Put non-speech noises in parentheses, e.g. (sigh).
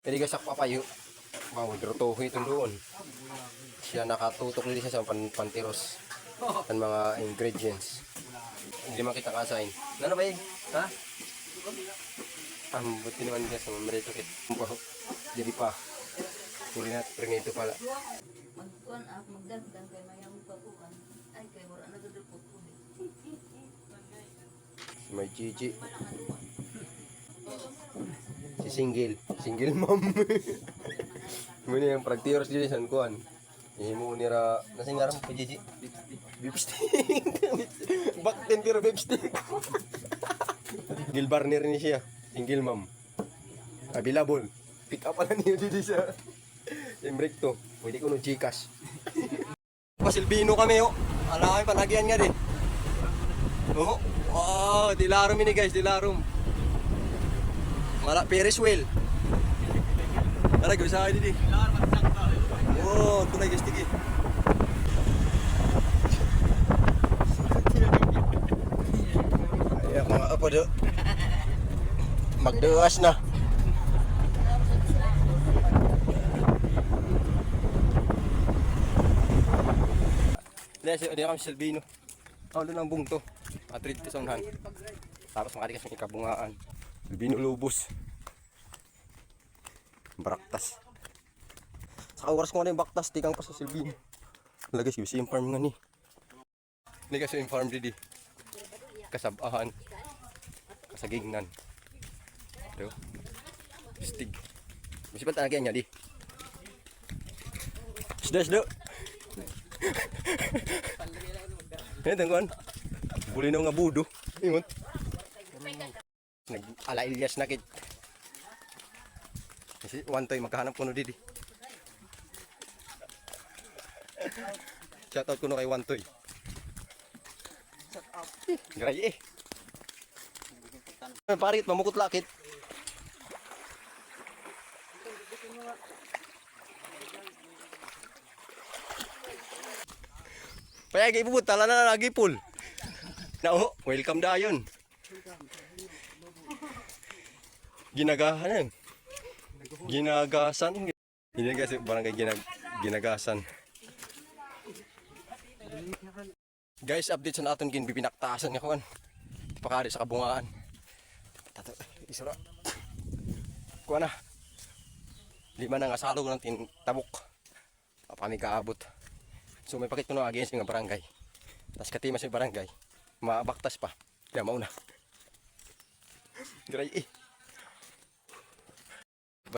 Pwede ka sa papayo. Wow, drotoho itong doon. Siya nakatutok din siya sa pan pantiros. Ang mga ingredients. Hindi man kita kasain. Ano ba yun? Ha? Ang buti naman niya sa mamarito kit. Jadi pa. Hindi na prinito pala. Magkuhan ako, magdagdag kay mayang pagkuhan. Ay, kay wala nagadupot ko. May Gigi. (laughs) Si single. Single mom. (laughs) Muna yung pragtiros dito sa kuan. Ihimo ni ra nasing ngaram pa Gigi. Bipstick. (laughs) Bakten pero bipstick. (laughs) Gil Barner ni siya. Single mom. Available. Pick up pala niyo dito sa yung break to. Pwede ko nung Gcash. Pasilbino kami oh. Ala kami panagian nga din. Oh, wow, dilarom ini guys, dilarom. Mala Ferris wheel. Tara, gawin sa akin ini. Oh, tunay guys, tigi. Ayan, mga apa do. Magdewas na. Hindi, hindi kami Silvino. Doon ang bungto. Atrid to sa unahan. Tapos makatikas ng ikabungaan. Silvino Lubos. Baraktas. Sa oras ko na yung baktas, tikang pa sa Silvino. Lagay siya, yung farm nga ni. Hindi kasi yung farm didi. Kasabahan. Kasagingnan. Ito. Stig. Masih pa talaga niya di. Sudah, sudah. (laughs) Eh, tangkuan. Buli na nga budo. Ingon. Nag-ala Ilyas na kit. Kasi time magkahanap ko no didi. Shoutout ko no kay One Toy. Gray eh. Parit, mamukot lakit. Paya kay bubut tala na lagi pul. Na oh, welcome dayon. Ginagahan. Ginagasan. Hindi kasi barangay ginag ginagasan. Guys, update sa natin gin bibinaktasan nga kuan. Pakari sa kabungaan. Tato, isura. Kuan na. Lima na nga salog ng tin tabok. Papami kaabot. So may pakit ko na against nga barangay. Tapos katima sa barangay. Mabaktas pa. Kaya mauna. Gray eh.